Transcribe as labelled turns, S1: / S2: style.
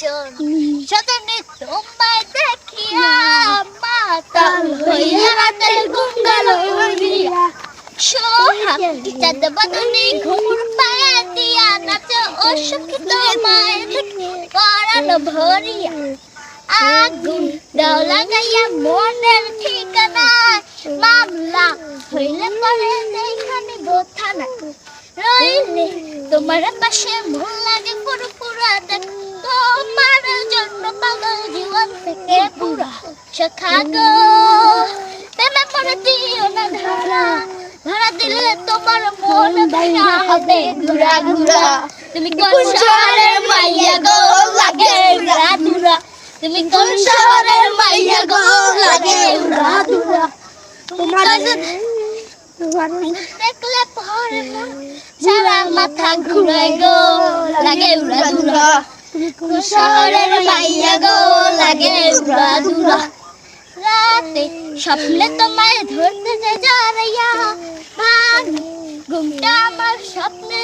S1: চল সজনী তোমায় দেখিয়া মাতাল হইয়া রাতের গুঙ্গালো হইয়া। সোহাগ চাঁদ বদনি ঘুমুর পায়া দিয়া নাচো ও সখী পরাণ ভরিয়া। আগুন দাও লাগাইয়া মনের ঠিকানা। মামলা হইলে পরে দেখানি বোথানা রইলে তোমার পাশে মন লাগে পুরো জন্য পাগল জীবন থেকে পুরা সখা গো প্রেমে পড়ে দিও না ধরা ধরা দিলে তোমার মন ভেঙা হবে ঘুরা ঘুরা তুমি কোন শহরের মাইয়া গো লাগে উড়া দুরা তুমি কোন শহরের মাইয়া গো লাগে উড়া দুরা তোমার দেখলে পরে সারা মাথা ঘুরায় গো লাগে দুরা কোন শহরের মাইয়া গো, লাগে দুরা রাতে স্বপ্নে তোমায় ধরতে যে যারাইয়া ভাঙ ঘুমটা আমার স্বপ্নে